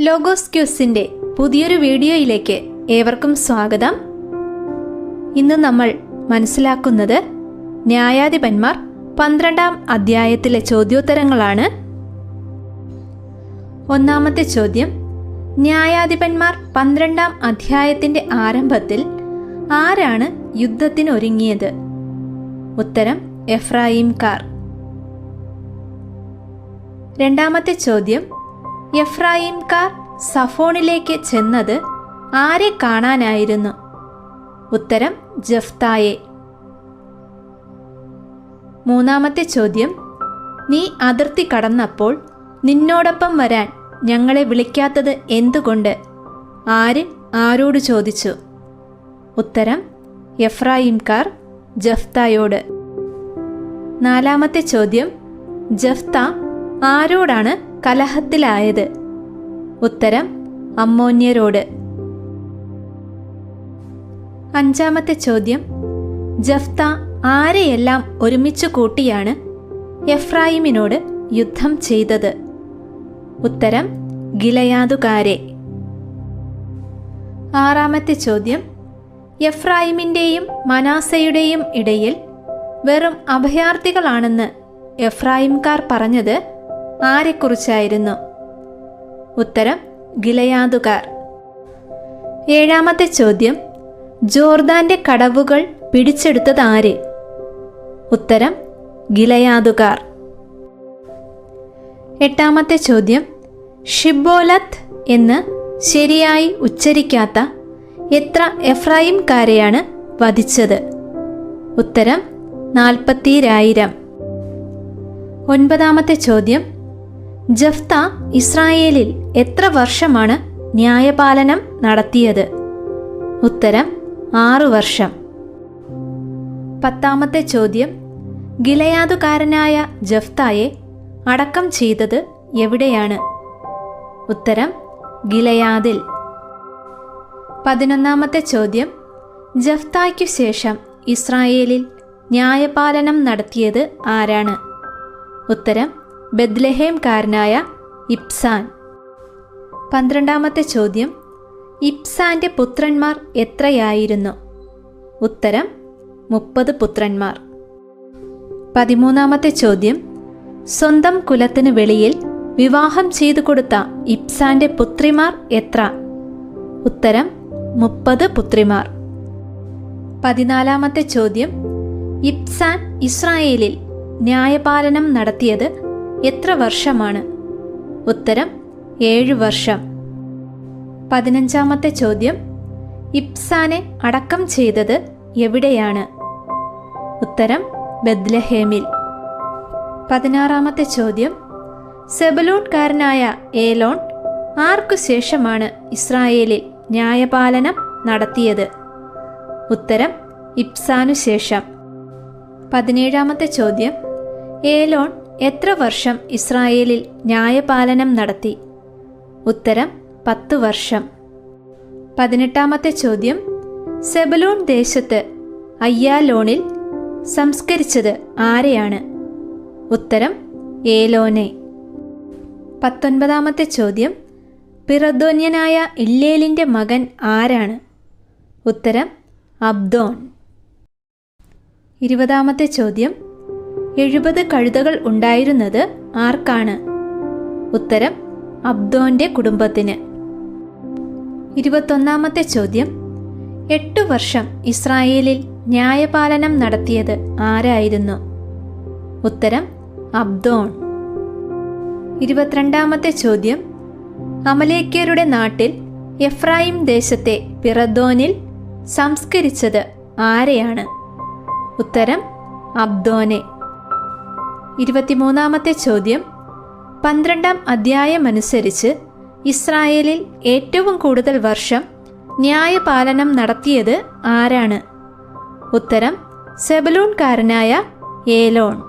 Logos ക്യൂസിന്റെ പുതിയൊരു വീഡിയോയിലേക്ക് ഏവർക്കും സ്വാഗതം. ഇന്ന് നമ്മൾ മനസ്സിലാക്കുന്നത് ന്യായാധിപന്മാർ പന്ത്രണ്ടാം അധ്യായത്തിലെ ചോദ്യോത്തരങ്ങളാണ്. ഒന്നാമത്തെ ചോദ്യം ന്യായാധിപന്മാർ പന്ത്രണ്ടാം അധ്യായത്തിന്റെ ആരംഭത്തിൽ ആരാണ് യുദ്ധത്തിനൊരുങ്ങിയത്? ഉത്തരം എഫ്രായിംകാർ. രണ്ടാമത്തെ ചോദ്യം എഫ്രായിംകാർ സഫോണിലേക്ക് ചെന്നത് ആരെ കാണാനായിരുന്നു? ഉത്തരം ജഫ്തായെ. മൂന്നാമത്തെ ചോദ്യം നീ അതിർത്തി കടന്നപ്പോൾ നിന്നോടൊപ്പം വരാൻ ഞങ്ങളെ വിളിക്കാത്തത് എന്തുകൊണ്ട്? ആര് ആരോട് ചോദിച്ചു? ഉത്തരം എഫ്രായിംകാർ ജഫ്തായോട്. നാലാമത്തെ ചോദ്യം ജഫ്ത ആരോടാണ് കലഹത്തിലായത്. ഉത്തരം അമ്മോന്യരോട്. അഞ്ചാമത്തെ ചോദ്യം ജഫ്ത ആരെയെല്ലാം ഒരുമിച്ച് കൂട്ടിയാണ് എഫ്രായിമിനോട് യുദ്ധം ചെയ്തത്? ഉത്തരം ഗിലയാതുകാരെ ആറാമത്തെ ചോദ്യം എഫ്രായിമിന്റെയും മനാസയുടെയും ഇടയിൽ വെറും അഭയാർത്ഥികളാണെന്ന് എഫ്രായിംകാർ പറഞ്ഞത് ആരെക്കുറിച്ചായിരുന്നു? ഉത്തരം ഗിലയാതുകാർ ഏഴാമത്തെ ചോദ്യം ജോർദാന്റെ കടവുകൾ പിടിച്ചെടുത്തത് ആര്? ഉത്തരം ഗിലയാതുകാർ എട്ടാമത്തെ ചോദ്യം ഷിബോലത്ത് എന്ന് ശരിയായി ഉച്ചരിക്കാത്ത എത്ര എഫ്രൈംകാരെയാണ് വധിച്ചത്? ഉത്തരം നാൽപ്പത്തിരായിരം. ഒൻപതാമത്തെ ചോദ്യം ജഫ്ത ഇസ്രായേലിൽ എത്ര വർഷമാണ് ന്യായപാലനം നടത്തിയത്? ഉത്തരം ആറു വർഷം. പത്താമത്തെ ചോദ്യം ഗിലയാതുകാരനായ ജഫ്തായെ അടക്കം ചെയ്തത് എവിടെയാണ്? ഉത്തരം ഗിലയാദിൽ. പതിനൊന്നാമത്തെ ചോദ്യം ജഫ്തായ്ക്കു ശേഷം ഇസ്രായേലിൽ ന്യായപാലനം നടത്തിയത് ആരാണ്? ഉത്തരം ബദ്ലഹേംകാരനായ ഇപ്സാൻ പന്ത്രണ്ടാമത്തെ ചോദ്യം ഇപ്സാന്റെ പുത്രന്മാർ എത്രയായിരുന്നു? ഉത്തരം മുപ്പത് പുത്രന്മാർ. പതിമൂന്നാമത്തെ ചോദ്യം സ്വന്തം കുലത്തിന് വെളിയിൽ വിവാഹം ചെയ്തു കൊടുത്ത ഇപ്സാന്റെ പുത്രിമാർ എത്ര? ഉത്തരം മുപ്പത് പുത്രിമാർ. പതിനാലാമത്തെ ചോദ്യം ഇപ്സാൻ ഇസ്രായേലിൽ ന്യായപാലനം നടത്തിയത് എത്ര വർഷമാണ്? ഉത്തരം ഏഴു വർഷം. പതിനഞ്ചാമത്തെ ചോദ്യം ഇപ്സാനെ അടക്കം ചെയ്തത് എവിടെയാണ്? ഉത്തരം ബദ്ലഹേമിൽ പതിനാറാമത്തെ ചോദ്യം സെബലൂൺകാരനായ ഏലോൺ ആർക്കു ശേഷമാണ് ഇസ്രായേലിൽ ന്യായപാലനം നടത്തിയത്? ഉത്തരം ഇപ്സാനു ശേഷം. പതിനേഴാമത്തെ ചോദ്യം ഏലോൺ എത്ര വർഷം ഇസ്രായേലിൽ ന്യായപാലനം നടത്തി? ഉത്തരം പത്ത് വർഷം. പതിനെട്ടാമത്തെ ചോദ്യം സെബലൂൺ ദേശത്ത് അയ്യാലോണിൽ സംസ്കരിച്ചത് ആരെയാണ്? ഉത്തരം ഏലോനെ. പത്തൊൻപതാമത്തെ ചോദ്യം പിറദോന്യനായ ഇല്ലേലിന്റെ മകൻ ആരാണ്? ഉത്തരം അബ്ദോൺ. ഇരുപതാമത്തെ ചോദ്യം എഴുപത് കഴുതകൾ ഉണ്ടായിരുന്നത് ആർക്കാണ്? ഉത്തരം അബ്ദോന്റെ കുടുംബത്തിന്. ഇരുപത്തൊന്നാമത്തെ ചോദ്യം എട്ടു വർഷം ഇസ്രായേലിൽ ന്യായപാലനം നടത്തിയത് ആരായിരുന്നു? ഉത്തരം അബ്ദോൺ. ഇരുപത്തിരണ്ടാമത്തെ ചോദ്യം അമലേക്കരുടെ നാട്ടിൽ എഫ്രായിം ദേശത്തെ പിറദോനിൽ സംസ്കരിച്ചത് ആരെയാണ്? ഉത്തരം അബ്ദോനെ. ഇരുപത്തിമൂന്നാമത്തെ ചോദ്യം. പന്ത്രണ്ടാം അധ്യായമനുസരിച്ച് ഇസ്രായേലിൽ ഏറ്റവും കൂടുതൽ വർഷം ന്യായപാലനം നടത്തിയത് ആരാണ്? ഉത്തരം സെബലൂൺകാരനായ ഏലോൺ.